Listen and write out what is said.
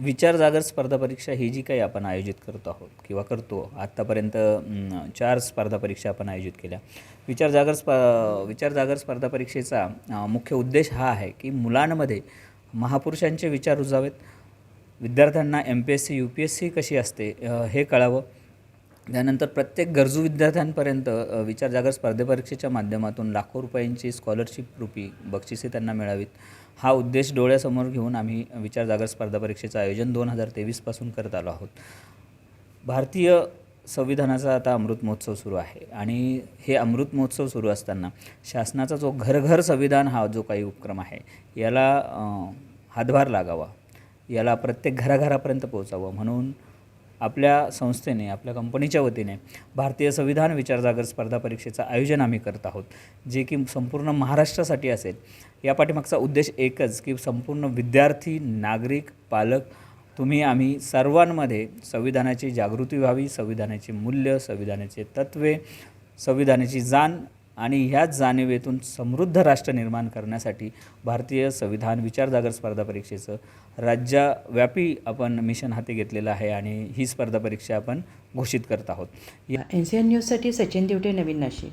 विचार जागर स्पर्धा परीक्षा ही जी काही आपण आयोजित करत आहोत किंवा करतो आत्तापर्यंत चार स्पर्धा परीक्षा आपण आयोजित केल्या. विचार जागर स्प विचार जागर स्पर्धा परीक्षेचा मुख्य उद्देश हा आहे की मुलांमध्ये महापुरुषांचे विचार रुजावेत. विद्यार्थ्यांना M P S C U P S C कशी असते हे कळावं. त्यानंतर प्रत्येक गरजू विद्यार्थ्यांपर्यंत विचार जागर स्पर्धेपरीक्षेच्या माध्यमातून लाखो रुपयांची स्कॉलरशिप रूपी बक्षिसे त्यांना मिळावीत. हा उद्देश डोळ्यासमोर घेऊन आम्ही विचार जागर स्पर्धा परीक्षेचं आयोजन दोन हजार तेवीसपासून करत आलो आहोत. भारतीय संविधानाचा आता अमृत महोत्सव सुरू आहे आणि हे अमृत महोत्सव सुरू असताना शासनाचा जो घरघर संविधान हा जो काही उपक्रम आहे याला हातभार लागावा. याला प्रत्येक घराघरापर्यंत पोहोचावं म्हणून आपल्या संस्थेने आपल्या कंपनीच्या वतीने भारतीय संविधान विचार जागर स्पर्धा परीक्षेचं आयोजन आम्ही करत आहोत. जे की संपूर्ण महाराष्ट्रासाठी असेल. या पाठीमागचा उद्देश एकच की संपूर्ण विद्यार्थी नागरिक पालक तुम्ही आम्ही सर्वांमध्ये संविधानाची जागृती व्हावी संविधानाची मूल्य संविधानाचे तत्त्वे संविधानाची जाण आणि ह्याच जाणीवेतून समृद्ध राष्ट्र निर्माण करण्यासाठी भारतीय संविधान विचार जागर स्पर्धा परीक्षेचं राज्याव्यापी आपण मिशन हाती घेतलेलं आहे आणि ही स्पर्धा परीक्षा आपण घोषित करत आहोत. एन सी एन न्यूजसाठी सचिन दिवटे नवीन नाशिक.